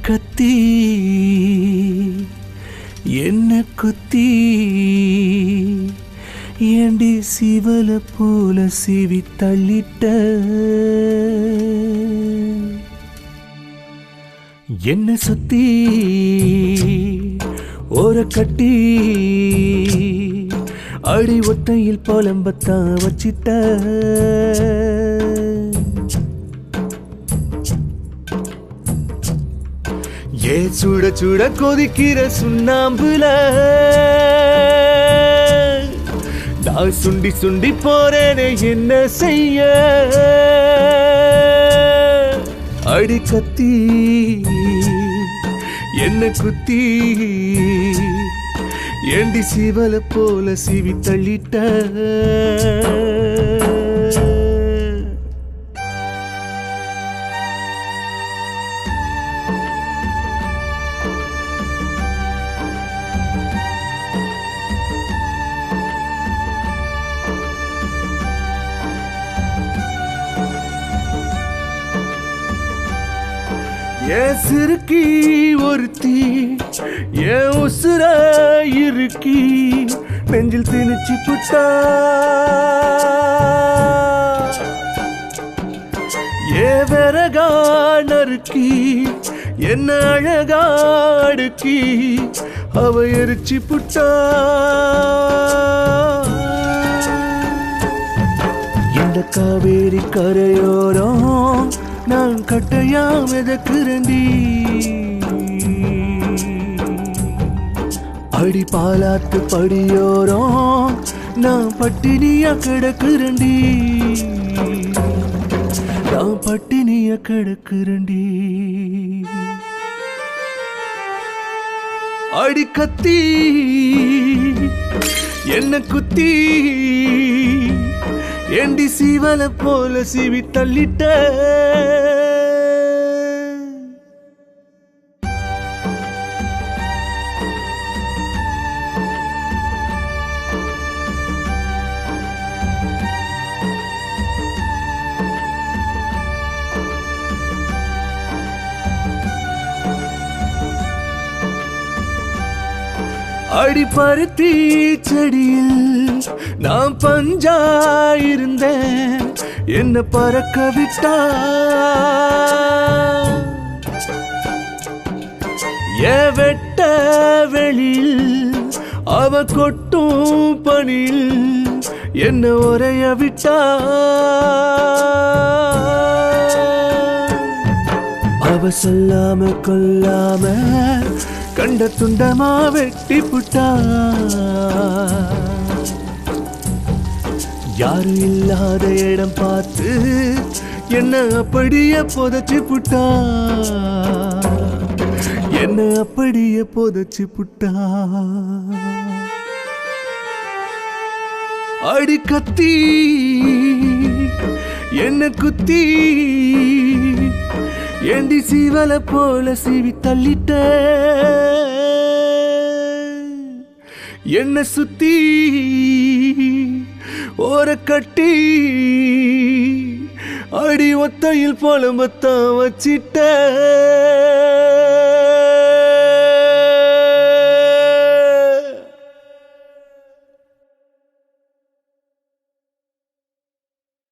கத்தி என்ன குத்தி? ஏண்டி சிவல போல சிவி தள்ளிட்ட? என்ன சுத்தி? ஓர கட்டி அடி ஒத்தையில் புலம்பத்தான் வச்சிட்ட. ஏ சுட சுட கொதிக்கிற சுண்ணாம்புல? நான் சுண்டி சுண்டி போறேனே என்ன செய்ய? அடி கத்தி என்ன குத்தி? ஏண்டி சிவல போல சிவி தள்ளிட்ட? ஏன் சிறுக்கி ஒருத்தி ஏன் உசுர இருக்கி நெஞ்சில் திணிச்சு புட்டா. ஏ விறகா நறுக்கி என்ன அழகாடுக்கி அவ எரிச்சு புட்டா. இந்த காவேரி கரையோரம் நான் கட்டையா மிதக்கிறண்டி அடி பாலாத்து படியோரம் நான் பட்டினியா கிடக்குறண்டி நான் பட்டினியா கிடக்குறண்டி அடி கத்தி என்ன குத்தி எண்டி சீவலை போல சீவி தள்ளிட்ட? அடிப்பருத்தி செடியில் நான் பஞ்சாயிருந்தேன் என்ன பறக்க விட்டா ஏ வெட்ட வெளியில் அவ கொட்டும் பணியில் என்ன உரைய விட்டா அவ சொல்லாம கொல்லாம கண்ட துண்டமா வெட்டி புட்டா? யாரும் இல்லாத இடம் பார்த்து என்ன அப்படியே புதைச்சு புட்டா? என்ன அப்படியே புதைச்சு புட்டா? அடி கத்தி என்ன குத்தி? ஏண்டி சீவல போல சீவி தள்ளிட்ட. என்ன சுத்தி ஓர கட்டி அடி ஒத்தையில் புலம்பத்தான் வச்சிட்ட.